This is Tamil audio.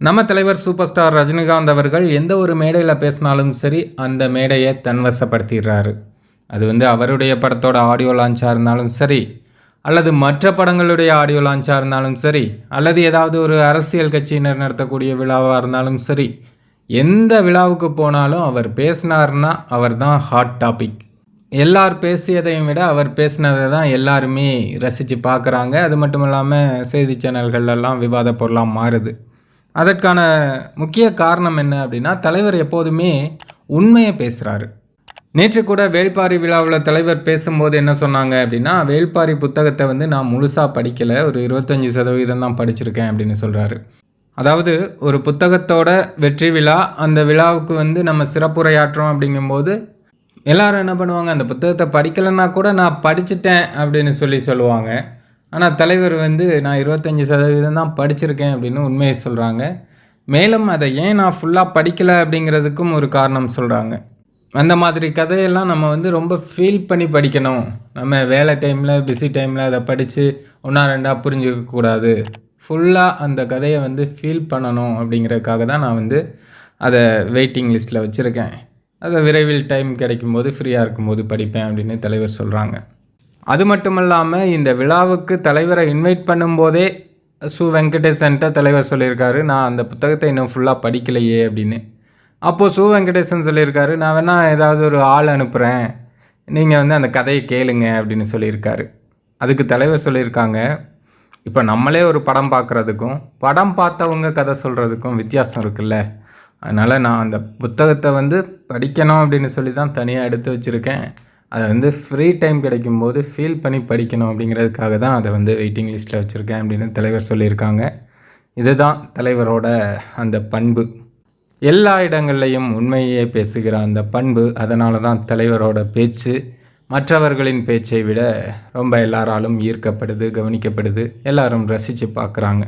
நம்ம தலைவர் சூப்பர் ஸ்டார் ரஜினிகாந்த் அவர்கள் எந்த ஒரு மேடையில் பேசினாலும் சரி அந்த மேடையை தன்வசப்படுத்திடுறாரு. அது வந்து அவருடைய படத்தோட ஆடியோ லான்ச்சாக இருந்தாலும் சரி அல்லது மற்ற படங்களுடைய ஆடியோ லான்ச்சாக இருந்தாலும் சரி அல்லது ஏதாவது ஒரு அரசியல் கட்சியினர் நடத்தக்கூடிய விழாவாக இருந்தாலும் சரி எந்த விழாவுக்கு போனாலும் அவர் பேசினார்னா அவர் தான் ஹாட் டாபிக் எல்லார் பேசியதையும் விட அவர் பேசினதை தான் எல்லாருமே ரசித்து பார்க்குறாங்க. அது மட்டும் இல்லாமல் செய்தி சேனல்கள்லாம் விவாத பொருளாக மாறுது. அதற்கான முக்கிய காரணம் என்ன அப்படின்னா தலைவர் எப்போதுமே உண்மையை பேசுகிறாரு நேற்று கூட வேள்பாரி விழாவில் தலைவர் பேசும்போது என்ன சொன்னாங்க அப்படின்னா வேள்பாரி புத்தகத்தை வந்து நான் முழுசாக படிக்கலை ஒரு இருபத்தஞ்சி சதவீதம் தான் படிச்சிருக்கேன் அப்படின்னு சொல்கிறாரு அதாவது ஒரு புத்தகத்தோட வெற்றி விழா அந்த விழாவுக்கு வந்து நம்ம சிறப்புரையாற்றோம் அப்படிங்கும்போது எல்லாரும் என்ன பண்ணுவாங்க அந்த புத்தகத்தை படிக்கலைன்னா கூட நான் படிச்சுட்டேன் அப்படின்னு சொல்லி சொல்லுவாங்க. ஆனால் தலைவர் வந்து நான் இருபத்தஞ்சி சதவீதம் தான் படிச்சிருக்கேன் அப்படின்னு உண்மையை சொல்கிறாங்க மேலும் அதை ஏன் நான் ஃபுல்லாக படிக்கலை அப்படிங்கிறதுக்கும் ஒரு காரணம் சொல்கிறாங்க அந்த மாதிரி கதையெல்லாம் நம்ம வந்து ரொம்ப ஃபீல் பண்ணி படிக்கணும். நம்ம வேலை டைமில் பிஸி டைமில் அதை படித்து ஒன்றா ரெண்டாக புரிஞ்சுக்க கூடாது. ஃபுல்லாக அந்த கதையை வந்து ஃபீல் பண்ணணும் அப்படிங்கிறதுக்காக தான் நான் வந்து அதை வெயிட்டிங் லிஸ்ட்டில் வச்சுருக்கேன். அதை விரைவில் டைம் கிடைக்கும்போது ஃப்ரீயாக இருக்கும்போது படிப்பேன் அப்படின்னு தலைவர் சொல்கிறாங்க அது மட்டும் இல்லாமல் இந்த விழாவுக்கு தலைவரை இன்வைட் பண்ணும்போதே சு வெங்கடேசன்ட்ட தலைவர் சொல்லியிருக்காரு நான் அந்த புத்தகத்தை இன்னும் ஃபுல்லாக படிக்கலையே அப்படின்னு. அப்போது சு வெங்கடேசன் சொல்லியிருக்காரு நான் வேணால் ஏதாவது ஒரு ஆள் அனுப்புகிறேன் நீங்கள் வந்து அந்த கதையை கேளுங்க அப்படின்னு சொல்லியிருக்காரு. அதுக்கு தலைவர் சொல்லியிருக்காங்க இப்போ நம்மளே ஒரு படம் பார்க்குறதுக்கும் படம் பார்த்தவங்க கதை சொல்கிறதுக்கும் வித்தியாசம் இருக்குல்ல. அதனால் நான் அந்த புத்தகத்தை வந்து படிக்கணும் அப்படின்னு சொல்லி தான் தனியாக எடுத்து வச்சுருக்கேன். அதை வந்து ஃப்ரீ டைம் கிடைக்கும்போது ஃபீல் பண்ணி படிக்கணும் அப்படிங்கிறதுக்காக தான் அதை வந்து வெயிட்டிங் லிஸ்ட்டில் வச்சுருக்கேன் அப்படின்னு தலைவர் சொல்லியிருக்காங்க. இதுதான் தலைவரோட அந்த பண்பு. எல்லா இடங்கள்லையும் உண்மையே பேசுகிற அந்த பண்பு அதனால தான் தலைவரோட பேச்சு மற்றவர்களின் பேச்சை விட ரொம்ப எல்லாராலும் ஈர்க்கப்படுது கவனிக்கப்படுது எல்லாரும் ரசித்து பார்க்குறாங்க.